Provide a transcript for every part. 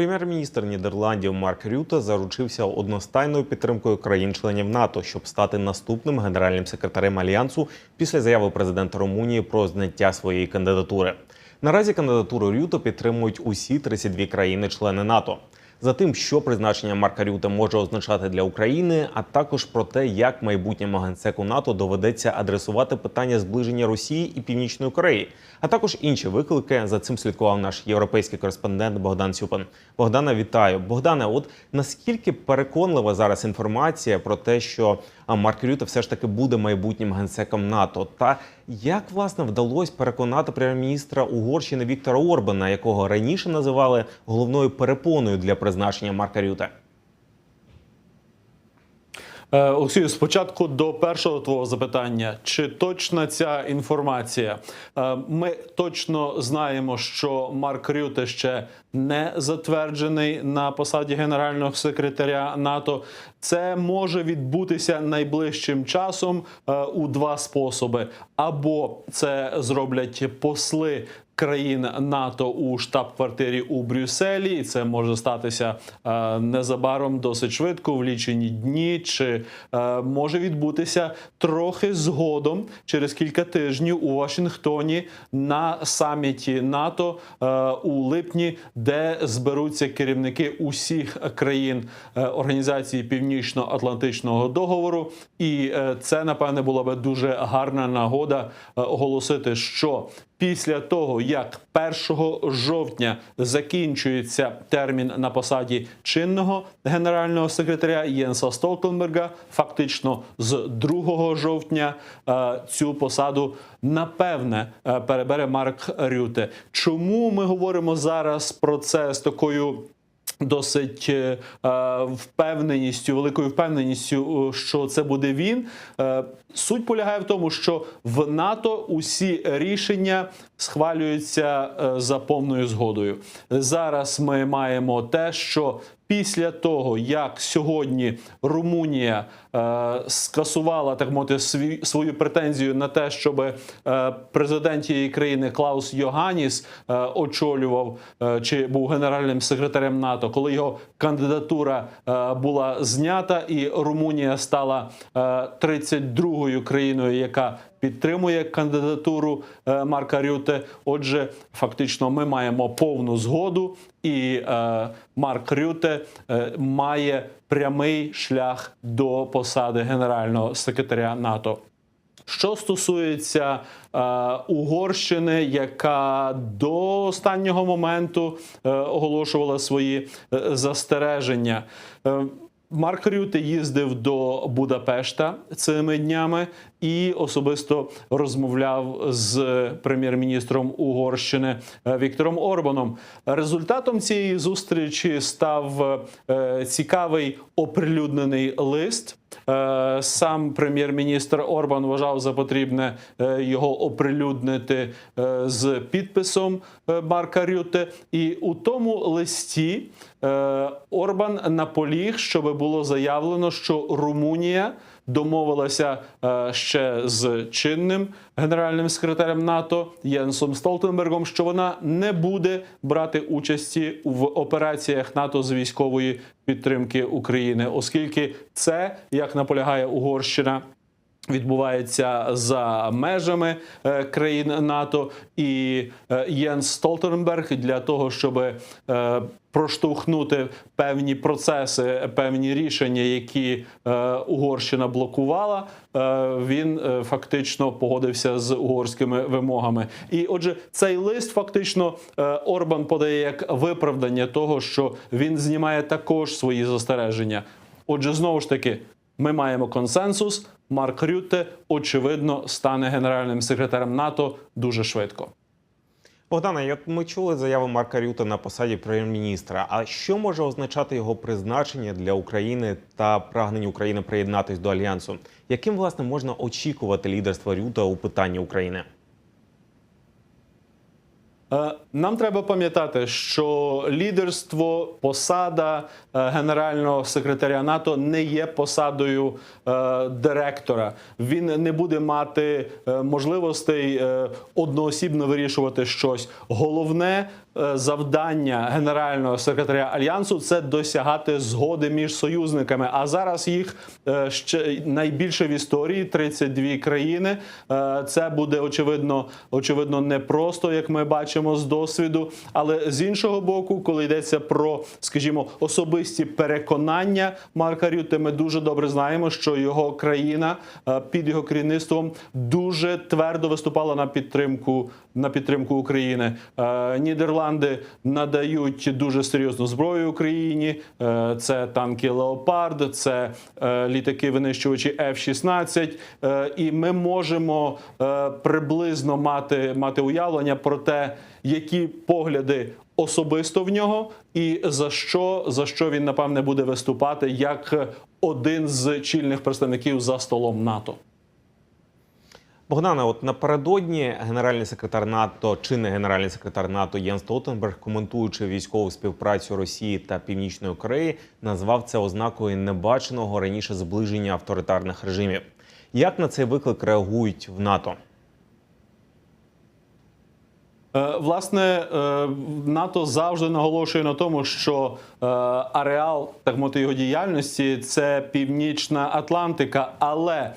Прем'єр-міністр Нідерландів Марк Рюте заручився одностайною підтримкою країн-членів НАТО, щоб стати наступним генеральним секретарем альянсу після заяви президента Румунії про зняття своєї кандидатури. Наразі кандидатуру Рюте підтримують усі 32 країни-члени НАТО. За тим, що призначення Марка Рюте може означати для України, а також про те, як майбутньому генсеку НАТО доведеться адресувати питання зближення Росії і Північної Кореї, а також інші виклики. За цим слідкував наш європейський кореспондент Богдан Сюпин. Богдана, вітаю. Богдане, от наскільки переконлива зараз інформація про те, що Марк Рюте все ж таки буде майбутнім генсеком НАТО, та як власне вдалося переконати прем'єр-міністра Угорщини Віктора Орбана, якого раніше називали головною перепоною для призначення Марка Рюте? Е, Олексію, спочатку до першого твого запитання: чи точна ця інформація? Е, Ми точно знаємо, що Марк Рюте ще не затверджений на посаді генерального секретаря НАТО. Це може відбутися найближчим часом е, у два способи: або це зроблять посли країн НАТО у штаб-квартирі у Брюсселі, і це може статися е, незабаром досить швидко, в лічені дні, чи е, може відбутися трохи згодом через кілька тижнів у Вашингтоні на саміті НАТО е, у липні, де зберуться керівники усіх країн організації Північно-Атлантичного договору. І це напевне була би дуже гарна нагода оголосити, що після того, як 1 жовтня закінчується термін на посаді чинного генерального секретаря Єнса Столтенберга, фактично з 2 жовтня е, цю посаду напевне е, перебере Марк Рюте. Чому ми говоримо зараз про це з такою? Досить е, е, впевненістю, великою впевненістю, е, що це буде він. Суть полягає в тому, що в НАТО усі рішення схвалюються за повною згодою. Зараз ми маємо те, що після того, як сьогодні Румунія е, скасувала так мовити свій, свою претензію на те, щоб е, президент її країни Клаус Йоганіс е, очолював е, чи був генеральним секретарем НАТО, коли його кандидатура е, була знята, і Румунія стала е, 32-ю країною, яка підтримує кандидатуру е, Марка Рюте. Отже, фактично, ми маємо повну згоду, і е, Марк Рюте е, має прямий шлях до посади генерального секретаря НАТО. Що стосується е, Угорщини, яка до останнього моменту е, оголошувала свої е, застереження. Е, Марк Рюте їздив до Будапешта цими днями і особисто розмовляв з прем'єр-міністром Угорщини е, Віктором Орбаном. Результатом цієї зустрічі став е, цікавий оприлюднений лист. Е, Сам прем'єр-міністр Орбан вважав за потрібне його оприлюднити з підписом Марка Рюте. І у тому листі Орбан наполіг, щоб було заявлено, що Румунія домовилася е, ще з чинним генеральним секретарем НАТО Єнсом Столтенбергом, що вона не буде брати участі в операціях НАТО з військової підтримки України, оскільки це як наполягає Угорщина. Відбувається за межами е, країн НАТО, і е, Єнс Столтенберг для того, щоб е, проштовхнути певні процеси, певні рішення, які е, Угорщина блокувала, е, він е, фактично погодився з угорськими вимогами. І отже, цей лист фактично е, Орбан подає як виправдання того, що він знімає також свої застереження. Отже, знову ж таки, ми маємо консенсус. Марк Рютте, очевидно, стане генеральним секретарем НАТО дуже швидко. Богдана, як ми чули заяву Марка Рюта на посаді прем'єр-міністра. А що може означати його призначення для України та прагнення України приєднатись до альянсу? Яким власне можна очікувати лідерство Рюта у питанні України? Е, Нам треба пам'ятати, що лідерство, посада е, генерального секретаря НАТО не є посадою е, директора. Він не буде мати можливостей одноосібно вирішувати щось. Головне завдання генерального секретаря альянсу це досягати згоди між союзниками. А зараз їх ще найбільше в історії 32 країни. Це буде очевидно, очевидно, непросто, як ми бачимо з досвіду. Але з іншого боку, коли йдеться про, скажімо, особисті переконання Марка Рюте, ми дуже добре знаємо, що його країна е, під його керівництвом дуже твердо виступала на підтримку на підтримку України. Е, Нідерланди надають дуже серйозну зброю Україні. Е, Це танки Леопард, це літаки винищувачі F-16. Е, І ми можемо приблизно мати, мати уявлення про те, які погляди особисто в нього, і за що за що він напевне буде виступати як один з чільних представників за столом НАТО. Богдане, от напередодні генеральний секретар НАТО, чинний генеральний секретар НАТО Єн Столтенберг, коментуючи військову співпрацю Росії та Північної Кореї, назвав це ознакою небаченого раніше зближення авторитарних режимів. Як на цей виклик реагують в НАТО? Е, Власне, е, НАТО завжди наголошує на тому, що е, ареал так мовити його діяльності це Північна Атлантика. Але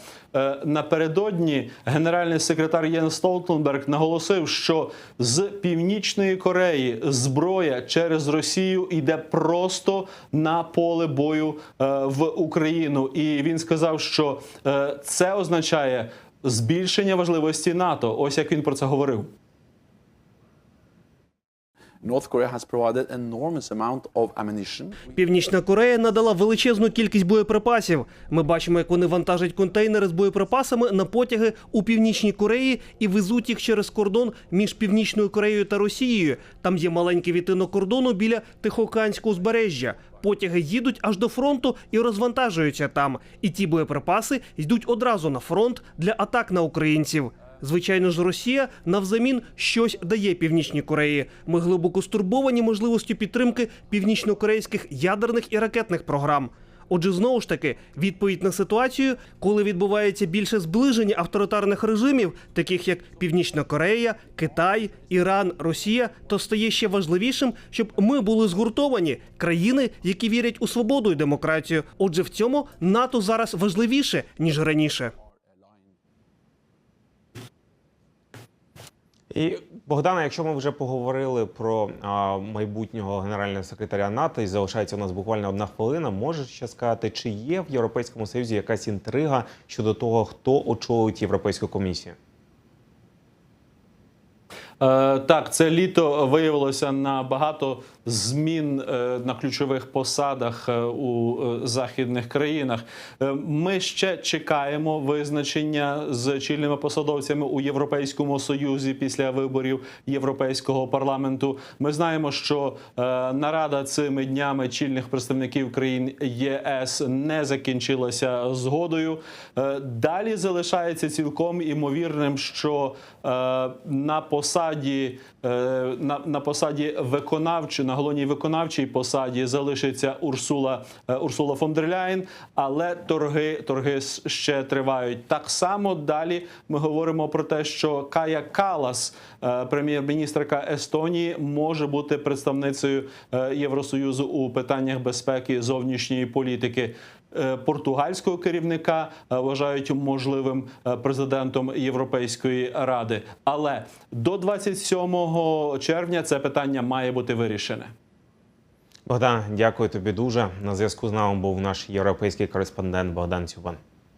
напередодні генеральний секретар Єн Столтенберг наголосив, що з Північної Кореї зброя через Росію йде просто на поле бою в Україну. І він сказав, що це означає збільшення важливості НАТО. Ось як він про це говорив. Північна Корея надала величезну кількість боєприпасів. Ми бачимо, як вони вантажать контейнери з боєприпасами на потяги у північній Кореї і везуть їх через кордон між північною Кореєю та Росією. Там є маленький відтинок кордону біля Тихоокеанського узбережжя. Потяги їдуть аж до фронту і розвантажуються там. І ті боєприпаси йдуть одразу на фронт для атак на українців. Звичайно ж, Росія навзамін щось дає Північній Кореї. Ми глибоко стурбовані можливістю підтримки північнокорейських ядерних і ракетних програм. Отже, знову ж таки, відповідь на ситуацію, коли відбувається більше зближення авторитарних режимів, таких як Північна Корея, Китай, Іран, Росія, то стає ще важливішим, щоб ми були згуртовані країни, які вірять у свободу і демократію. Отже, в цьому НАТО зараз важливіше ніж раніше. І Богдана, якщо ми вже поговорили про а, майбутнього генерального секретаря НАТО, і залишається у нас буквально одна хвилина, можеш ще сказати, чи є в Європейському Союзі якась інтрига щодо того, хто очолить Європейську комісію? Е, Так, це літо виявилося на багато змін е, на ключових посадах е, у західних країнах. Ми ще чекаємо визначення з чільними посадовцями у Європейському Союзі після виборів Європейського парламенту. Ми знаємо, що нарада цими днями чільних представників країн ЄС не закінчилася згодою. Далі залишається цілком імовірним, що на посаді е, на, на посаді виконавчої, на головній виконавчій посаді залишиться Урсула е, Урсула фон дер Ляєн, але торги, торги ще тривають. Так само далі ми говоримо про те, що Кая Калас, е, прем'єр-міністрка Естонії, може бути представницею Євросоюзу у питаннях безпеки зовнішньої політики. Е, Португальського керівника е, вважають можливим е, президентом Європейської ради. Але до 27 червня це питання має бути вирішене. Богдан, дякую тобі дуже. На зв'язку з нами був наш європейський кореспондент Богдан Цюбан.